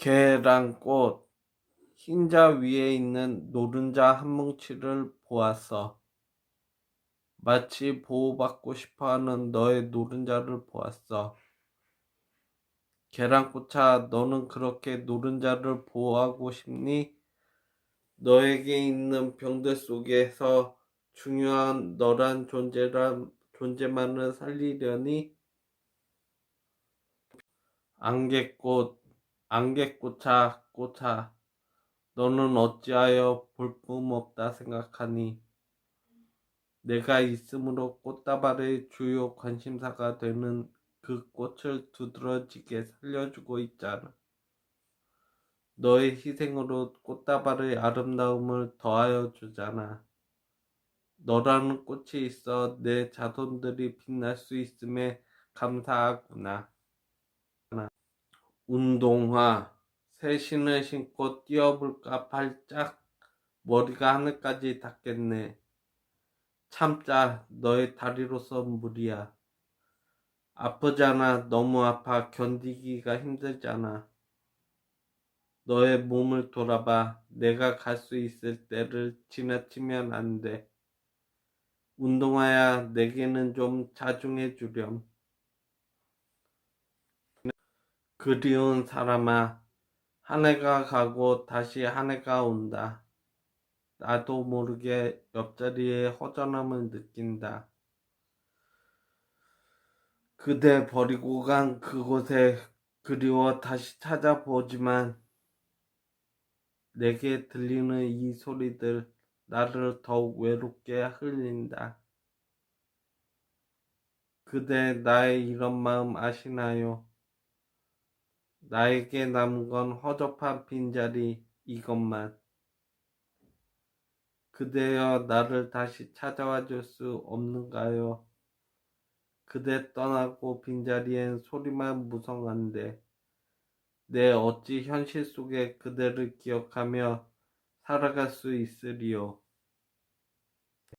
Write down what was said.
계란꽃 흰자 위에 있는 노른자 한 뭉치를 보았어. 마치 보호받고 싶어하는 너의 노른자를 보았어. 계란꽃아, 너는 그렇게 노른자를 보호하고 싶니? 너에게 있는 병들 속에서 중요한 너란 존재란 존재만을 살리려니? 안개꽃, 안개꽃아, 꽃아, 너는 어찌하여 볼품 없다 생각하니? 내가 있음으로 꽃다발의 주요 관심사가 되는 그 꽃을 두드러지게 살려주고 있잖아. 너의 희생으로 꽃다발의 아름다움을 더하여 주잖아. 너라는 꽃이 있어 내 자손들이 빛날 수 있음에 감사하구나. 운동화, 새 신을 신고 뛰어볼까 발짝 머리가 하늘까지 닿겠네. 참자, 너의 다리로서 무리야. 아프잖아, 너무 아파, 견디기가 힘들잖아. 너의 몸을 돌아봐. 내가 갈 수 있을 때를 지나치면 안 돼. 운동화야, 내게는 좀 자중해 주렴. 그리운 사람아, 한 해가 가고 다시 한 해가 온다. 나도 모르게 옆자리에 허전함을 느낀다. 그대 버리고 간 그곳에 그리워 다시 찾아보지만 내게 들리는 이 소리들 나를 더욱 외롭게 흘린다. 그대 나의 이런 마음 아시나요? 나에게 남은 건 허접한 빈자리 이것만. 그대여 나를 다시 찾아와 줄 수 없는가요? 그대 떠나고 빈자리엔 소리만 무성한데 내 어찌 현실 속에 그대를 기억하며 살아갈 수 있으리요?